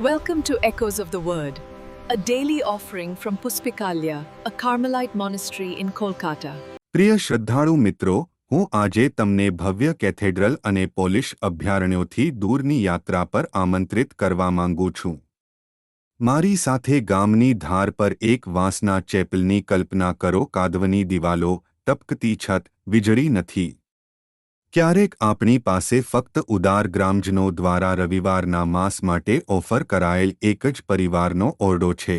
Welcome to Echoes of the Word, a daily offering from Puspikalya, a Carmelite monastery in Kolkata. પ્રિય શ્રદ્ધાળુ મિત્રો હું આજે તમને ભવ્ય કેથેડ્રલ અને પોલિશ અભયારણ્યોથી દૂરની યાત્રા પર આમંત્રિત કરવા માંગુ છું મારી સાથે ગામની ધાર પર એક વાંસના ચેપલની કલ્પના કરો કાદવની દિવાલો ટપકતી છત વીજળી નથી ક્યારેક આપણી પાસે ફક્ત ઉદાર ગ્રામજનો દ્વારા રવિવારના માસ માટે ઓફર કરાયેલ એક જ પરિવારનો ઓરડો છે.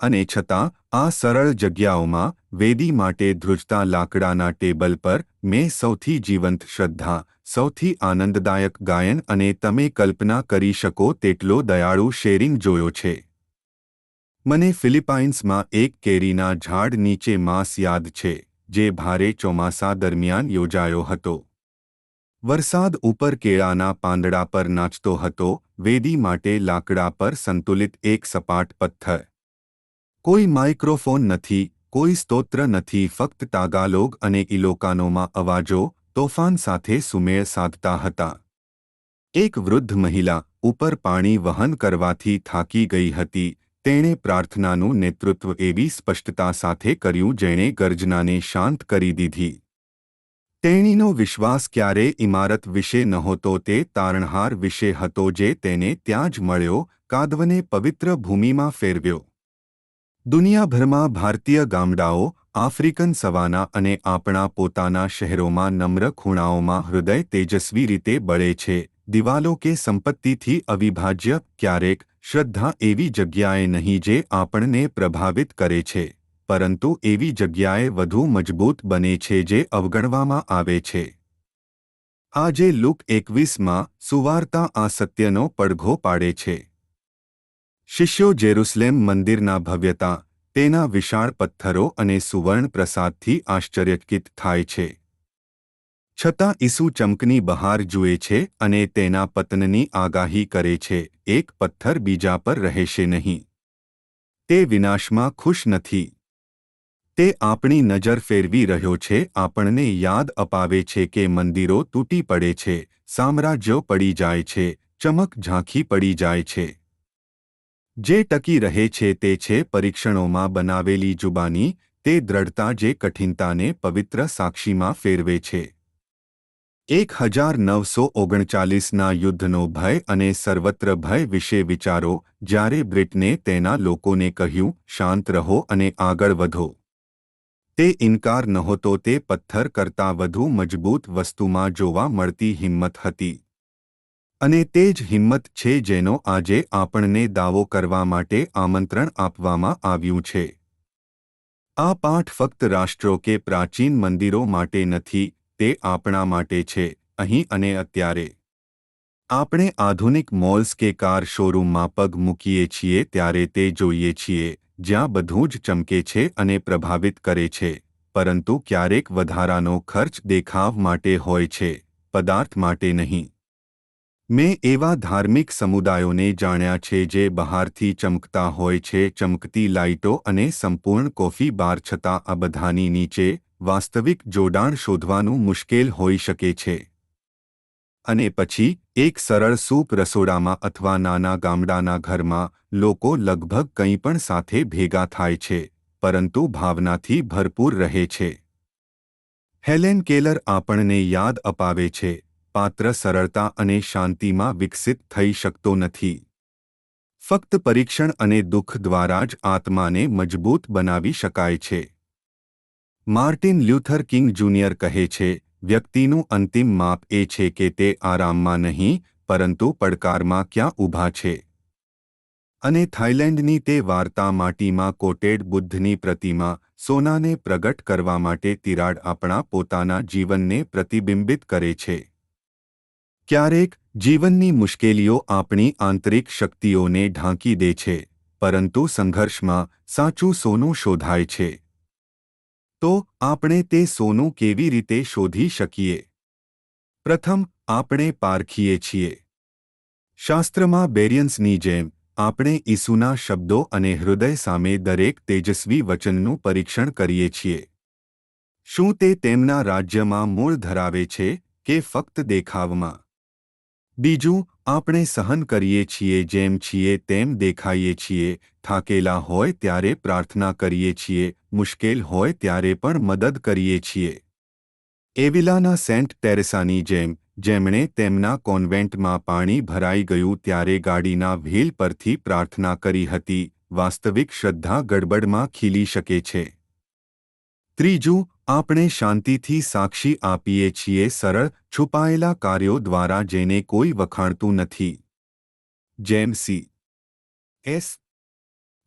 અને છતાં, આ સરળ જગ્યાઓમાં વેદી માટે ધ્રુજતા લાકડાના ટેબલ પર મેં સૌથી જીવંત શ્રદ્ધા, સૌથી આનંદદાયક ગાયન અને તમે કલ્પના કરી શકો તેટલો દયાળુ શેરિંગ જોયો છે. મને ફિલિપાઇન્સમાં એક કેરીના ઝાડ નીચે માસ યાદ છે. જે ભારે ચોમાસા દરમિયાન યોજાયો હતો. વરસાદ ઉપર કેળાના પાંદડા પર નાચતો હતો, વેદી માટે લાકડા પર સંતુલિત એક સપાટ પથ્થર. કોઈ માઇક્રોફોન નથી, કોઈ સ્તોત્ર નથી, ફક્ત તાગાલોગ અને ઇલોકાનોમાં અવાજો, તોફાન સાથે સુમેળ સાધતા હતા. એક વૃદ્ધ મહિલા ઉપર પાણી વહન કરવાથી થાકી ગઈ હતી તેણે પ્રાર્થનાનું નેતૃત્વ એવી સ્પષ્ટતા સાથે કર્યું જેણે ગર્જનાને શાંત કરી દીધી. તેણીનો વિશ્વાસ ક્યારે ઇમારત વિશે નહોતો તે તારણહાર વિશે હતો જે તેને ત્યાં જ મળ્યો, કાદવને પવિત્ર ભૂમિમાં ફેરવ્યો. દુનિયાભરમાં ભારતીય ગામડાઓ, આફ્રિકન સવાના અને આપણા પોતાના શહેરોમાં નમ્ર ખૂણાઓમાં હૃદય તેજસ્વી રીતે બળે છે, દિવાલો કે સંપત્તિથી અવિભાજ્ય, ક્યારેક શ્રદ્ધા એવી જગ્યાએ નહીં જે આપણને પ્રભાવિત કરે છે, પરંતુ એવી જગ્યાએ વધુ મજબૂત બને છે જે અવગણવામાં આવે છે. આજે લુક એકવીસમાં સુવાર્તા આ સત્યનો પડઘો પાડે છે. શિષ્યો જેરુસલેમ મંદિરના ભવ્યતા, તેના વિશાળ પથ્થરો અને સુવર્ણ પ્રસાદથી આશ્ચર્યચકિત થાય છે. છતાં ઈસુ ચમકની બહાર જુએ છે અને તેના પતનની આગાહી કરે છે, એક પથ્થર બીજા પર રહેશે નહીં. તે વિનાશમાં ખુશ નથી. તે આપણી નજર ફેરવી રહ્યો છે, આપણને યાદ અપાવે છે કે મંદિરો તૂટી પડે છે, સામ્રાજ્યો પડી જાય છે, ચમક ઝાંખી પડી જાય છે. જે ટકી રહે છે તે છે પરીક્ષણોમાં બનાવેલી જુબાની, તે દ્રઢતા જે કઠિનતાને પવિત્ર સાક્ષીમાં ફેરવે છે. એક હજાર નવસો ઓગણચાલીસના યુદ્ધનો ભય અને સર્વત્ર ભય વિશે વિચારો, જ્યારે બ્રિટને તેના લોકોને કહ્યું, શાંત રહો અને આગળ વધો. તે ઇનકાર નહોતો, તે પથ્થર કરતાં વધુ મજબૂત વસ્તુમાં જોવા મળતી હિંમત હતી. અને તે જ હિંમત છે જેનો આજે આપણને દાવો કરવા માટે આમંત્રણ આપવામાં આવ્યું છે. આ પાઠ ફક્ત રાષ્ટ્રો કે પ્રાચીન મંદિરો માટે નથી તે આપણા માટે છે, અહીં અને અત્યારે. આપણે આધુનિક મોલ્સ કે કાર શોરૂમમાં પગ મૂકીએ છીએ ત્યારે તે જોઈએ છીએ, જ્યાં બધું જ ચમકે છે અને પ્રભાવિત કરે છે, પરંતુ ક્યારેક વધારાનો ખર્ચ દેખાવ માટે હોય છે, પદાર્થ માટે નહીં. મેં એવા ધાર્મિક સમુદાયોને જાણ્યા છે જે બહારથી ચમકતા હોય છે, ચમકતી લાઇટો અને સંપૂર્ણ કોફી બાર છતાં આ બધાની નીચે વાસ્તવિક જોડાણ શોધવાનું મુશ્કેલ હોઈ શકે છે. અને પછી, એક સરળ સૂપ રસોડામાં અથવા નાના ગામડાના ઘરમાં, લોકો લગભગ કંઈ પણ સાથે ભેગા થાય છે, પરંતુ ભાવનાથી ભરપૂર રહે છે. હેલેન કેલર આપણને યાદ અપાવે છે, પાત્ર સરળતા અને શાંતિમાં વિકસિત થઈ શકતો નથી. ફક્ત પરીક્ષણ અને દુઃખ દ્વારા જ આત્માને મજબૂત બનાવી શકાય છે. માર્ટિન લ્યુથર કિંગ જુનિયર કહે છે, વ્યક્તિનું અંતિમ માપ એ છે કે તે આરામમાં નહીં, પરંતુ પડકારમાં ક્યાં ઊભા છે. અને થાઇલેન્ડની તે વાર્તા માટીમાં કોટેડ બુદ્ધની પ્રતિમા, સોનાને પ્રગટ કરવા માટે તિરાડ આપણા પોતાના જીવનને પ્રતિબિંબિત કરે છે. ક્યારેક, જીવનની મુશ્કેલીઓ આપણી આંતરિક શક્તિઓને ઢાંકી દે છે, પરંતુ સંઘર્ષમાં સાચું સોનું શોધાય છે. તો આપણે તે સોનું કેવી રીતે શોધી શકીએ? પ્રથમ, આપણે પારખીએ છીએ. શાસ્ત્રમાં બેરિયન્સની જેમ, આપણે ઈસુના શબ્દો અને હૃદય સામે દરેક તેજસ્વી વચનનું પરીક્ષણ કરીએ છીએ. શું તે તેમના રાજ્યમાં મૂળ ધરાવે છે કે ફક્ત દેખાવમાં? બીજું, આપણે સહન કરીએ છીએ જેમ છીએ તેમ દેખાઈએ છીએ થાકેલા હોય ત્યારે પ્રાર્થના કરીએ છીએ, મુશ્કેલ હોય ત્યારે પણ મદદ કરીએ છીએ. એવિલાના સેન્ટ ટેરેસાની જેમ, જેમણે તેમના કોન્વેન્ટમાં પાણી ભરાઈ ગયું ત્યારે ગાડીના વ્હીલ પરથી પ્રાર્થના કરી હતી, વાસ્તવિક શ્રદ્ધા ગડબડમાં ખીલી શકે છે. ત્રીજું, આપણે શાંતિથી સાક્ષી આપીએ છીએ સરળ, છુપાયેલા કાર્યો દ્વારા જેને કોઈ વખાણતું નથી. જેમ સી. એસ.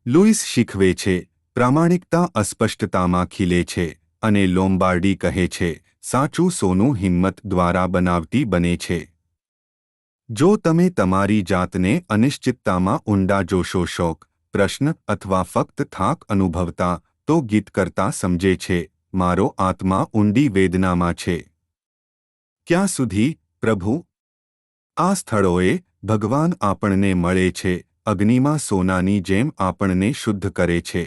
લુઈસ શીખવે છે, પ્રામાણિકતા અસ્પષ્ટતામાં ખીલે છે અને લોમ્બાર્ડી કહે છે, સાચું સોનું હિંમત દ્વારા બનાવતી બને છે. જો તમે તમારી જાતને અનિશ્ચિતતામાં ઊંડા જોશો શોક પ્રશ્ન અથવા ફક્ત થાક અનુભવતા, તો ગીત કરતા સમજે છે, મારો આત્મા ઊંડી વેદનામાં છે. ક્યાં સુધી, પ્રભુ? આ સ્થળોએ ભગવાન આપણને મળે છે અગ્નિમાં સોનાની જેમ આપણને શુદ્ધ કરે છે.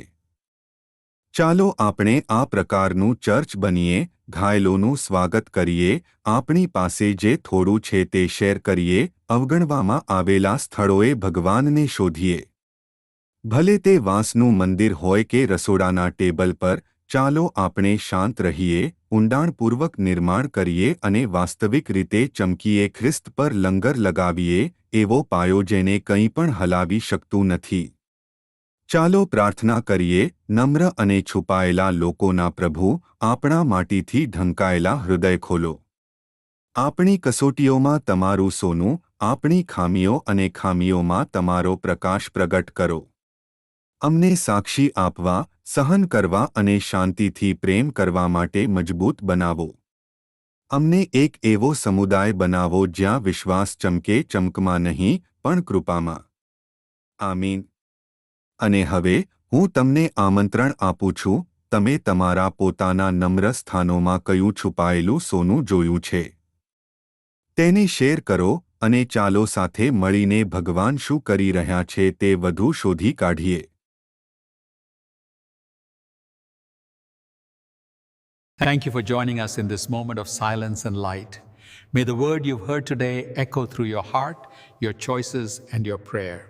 ચાલો આપણે આ પ્રકારનું ચર્ચ બનીએ, ઘાયલોનું સ્વાગત કરીએ, આપણી પાસે જે થોડું છે તે શેર કરીએ, અવગણવામાં આવેલા સ્થળોએ ભગવાનને શોધીએ. ભલે તે વાંસનું મંદિર હોય કે રસોડાના ટેબલ પર, ચાલો આપણે શાંત રહીએ, ઊંડાણપૂર્વક નિર્માણ કરીએ અને વાસ્તવિક રીતે ચમકીએ, ખ્રિસ્ત પર લંગર લગાવીએ એવો પાયો જેને કંઈ પણ હલાવી શકતું નથી. ચાલો પ્રાર્થના કરીએ, નમ્ર અને છુપાયેલા લોકોના પ્રભુ, આપણા માટીથી ઢંકાયેલા હૃદય ખોલો. આપણી કસોટીઓમાં તમારું સોનું, આપણી ખામીઓ અને ખામીઓમાં તમારો પ્રકાશ પ્રગટ કરો. અમને સાક્ષી આપવા, સહન કરવા અને શાંતિથી પ્રેમ કરવા માટે મજબૂત બનાવો. અમને એક એવો સમુદાય બનાવો જ્યાં વિશ્વાસ ચમકે ચમકમાં નહીં, પણ કૃપામાં. આમીન. અને હવે, હું તમને આમંત્રણ આપું છું, તમે તમારા પોતાના નમ્ર સ્થાનોમાં કયું છુપાયેલું સોનું જોયું છે. તેને શેર કરો અને ચાલો સાથે મળીને ભગવાન શું કરી રહ્યા છે તે વધુ શોધી કાઢીએ. Thank you for joining us in this moment of silence and light. May the word you've heard today echo through your heart, your choices, and your prayer.